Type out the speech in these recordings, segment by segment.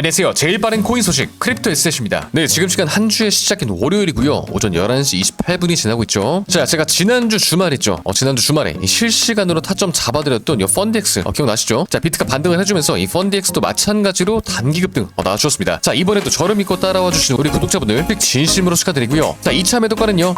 안녕하세요. 제일 빠른 코인 소식 크립토 에셋입니다. 네, 지금 시간 한 주의 시작인 월요일이고요. 오전 11시 28분이 지나고 있죠. 자, 제가 지난주 주말 있죠. 어, 지난주 주말에 이 실시간으로 타점 잡아드렸던 이 펀드엑스 어, 기억나시죠? 자, 비트가 반등을 해주면서 이 펀드엑스도 마찬가지로 단기 급등 어, 나와주셨습니다. 자, 이번에도 저를 믿고 따라와 주신 우리 구독자분들 진심으로 축하드리고요. 자, 2차 매도가는요.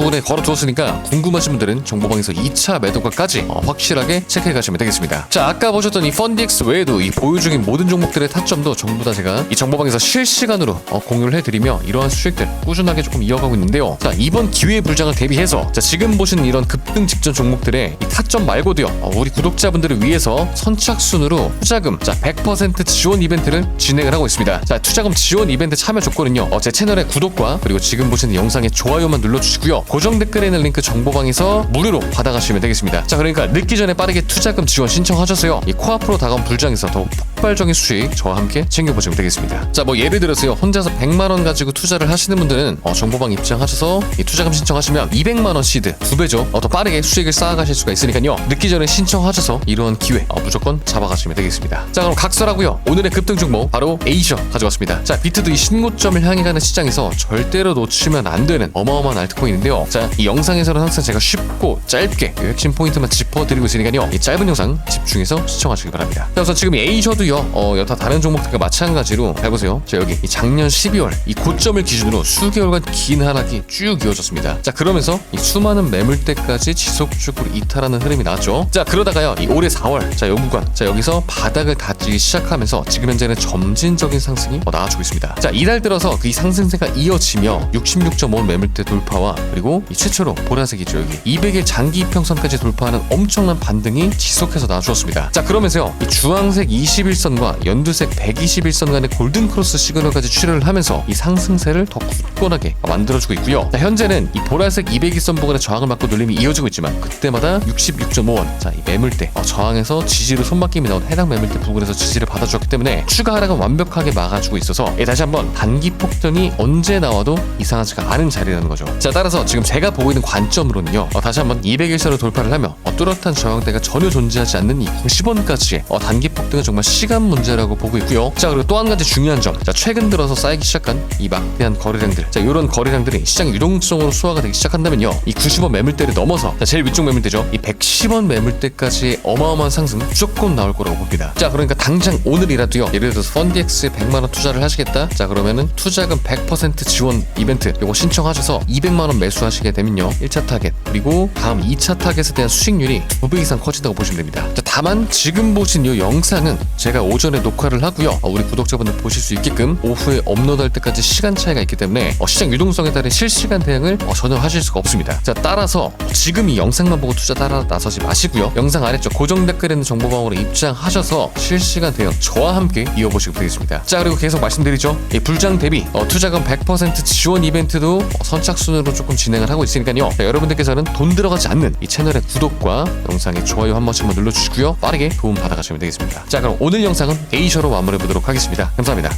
부분에 걸어두었으니까 궁금하신 분들은 정보방에서 2차 매도가까지 어, 확실하게 체크해 가시면 되겠습니다. 자 아까 보셨던 이 펀디엑스 외에도 이 보유 중인 모든 종목들의 타점도 전부 다 제가 이 정보방에서 실시간으로 어, 공유를 해드리며 이러한 수익들 꾸준하게 조금 이어가고 있는데요. 자 이번 기회 불장을 대비해서 자 지금 보시는 이런 급등 직전 종목들의 이 타점 말고도요 어, 우리 구독자분들을 위해서 선착순으로 투자금 자 100% 지원 이벤트를 진행을 하고 있습니다. 자 투자금 지원 이벤트 참여 조건은요 어, 제 채널의 구독과 그리고 지금 보시는 영상의 좋아요만 눌러주시고요. 고정 댓글에 있는 링크 정보방에서 무료로 받아가시면 되겠습니다. 자, 그러니까 늦기 전에 빠르게 투자금 지원 신청하셔서요. 이 코앞으로 다가온 불장에서 더욱 폭발적인 수익 저와 함께 챙겨보시면 되겠습니다. 자, 뭐 예를 들어서요. 혼자서 100만 원 가지고 투자를 하시는 분들은 어, 정보방 입장하셔서 이 투자금 신청하시면 200만 원 시드 두 배죠. 어, 더 빠르게 수익을 쌓아가실 수가 있으니까요. 늦기 전에 신청하셔서 이러한 기회 어, 무조건 잡아가시면 되겠습니다. 자, 그럼 각설하고요. 오늘의 급등 종목 바로 에이셔 가져왔습니다. 자, 비트도 이 신고점을 향해 가는 시장에서 절대로 놓치면 안 되는 어마어마한 알트코인인데요. 자, 이 영상에서는 항상 제가 쉽고 짧게 이 핵심 포인트만 짚어드리고 있으니까요. 이 짧은 영상 집중해서 시청하시기 바랍니다. 자, 우선 지금 이 에이셔도 요, 어, 여타 다른 종목들과 마찬가지로 잘 보세요. 자, 여기 이 작년 12월 이 고점을 기준으로 수개월간 긴 하락이 쭉 이어졌습니다. 자, 그러면서 이 수많은 매물대까지 지속적으로 이탈하는 흐름이 나왔죠. 자, 그러다가요, 이 올해 4월, 자, 요 구간, 자, 여기서 바닥을 다지기 시작하면서 지금 현재는 점진적인 상승이 어, 나와주고 있습니다. 자, 이달 들어서 그 이 상승세가 이어지며 66.5 매물대 돌파와 그리고 이 최초로 보라색이죠 여기 200일 장기 이평선까지 돌파하는 엄청난 반등이 지속해서 나와주었습니다. 자 그러면서요 이 주황색 21 선과 연두색 121선 간의 골든 크로스 시그널까지 출현을 하면서 이 상승세를 더 굳건하게 만들어주고 있고요. 자 현재는 이 보라색 202선 부근의 저항을 맞고 눌림이 이어지고 있지만 그때마다 66.5원 자 이 매물대 어, 저항에서 지지로 손바뀜이 나온 해당 매물대 부근에서 지지를 받아주었기 때문에 추가 하락은 완벽하게 막아주고 있어서 예, 다시 한번 단기 폭등이 언제 나와도 이상하지가 않은 자리라는 거죠. 자 따라서 지금 제가 보고 있는 관점으로는요 어, 다시 한번 201선을 돌파를 하며 어, 뚜렷한 저항대가 전혀 존재하지 않는 이 90원까지의 어, 단기 폭등은 정말 시간 문제라고 보고 있고요. 자 그리고 또 한 가지 중요한 점, 자 최근 들어서 쌓이기 시작한 이 막대한 거래량들, 자 이런 거래량들이 시장 유동성으로 소화가 되기 시작한다면요. 이 90원 매물대를 넘어서 자 제일 위쪽 매물대죠. 이 110원 매물대까지 어마어마한 상승 무조건 나올 거라고 봅니다. 자 그러니까 당장 오늘이라도요. 예를 들어서 펀디엑스에 100만 원 투자를 하시겠다, 자 그러면은 투자금 100% 지원 이벤트 요거 신청하셔서 200만 원 매수하시게 되면요. 1차 타겟 그리고 다음 2차 타겟에 대한 수익률이 2배 이상 커진다고 보시면 됩니다. 자, 다만 지금 보신 이 영상은 제가 오전에 녹화를 하고요. 어, 우리 구독자분들 보실 수 있게끔 오후에 업로드할 때까지 시간 차이가 있기 때문에 어, 시장 유동성에 따른 실시간 대응을 어, 전혀 하실 수가 없습니다. 자, 따라서 지금 이 영상만 보고 투자 따라 나서지 마시고요. 영상 아래쪽 고정 댓글에 있는 정보방으로 입장하셔서 실시간 대응 저와 함께 이어보시면 되겠습니다. 자, 그리고 계속 말씀드리죠. 이 불장 대비 어, 투자금 100% 지원 이벤트도 어, 선착순으로 조금 진행을 하고 있으니까요. 자, 여러분들께서는 돈 들어가지 않는 이 채널의 구독과 영상의 좋아요 한 번씩만 눌러주시고요. 빠르게 도움 받아가시면 되겠습니다. 자, 그럼 오늘 영상은 에이셔로 마무리해 보도록 하겠습니다. 감사합니다.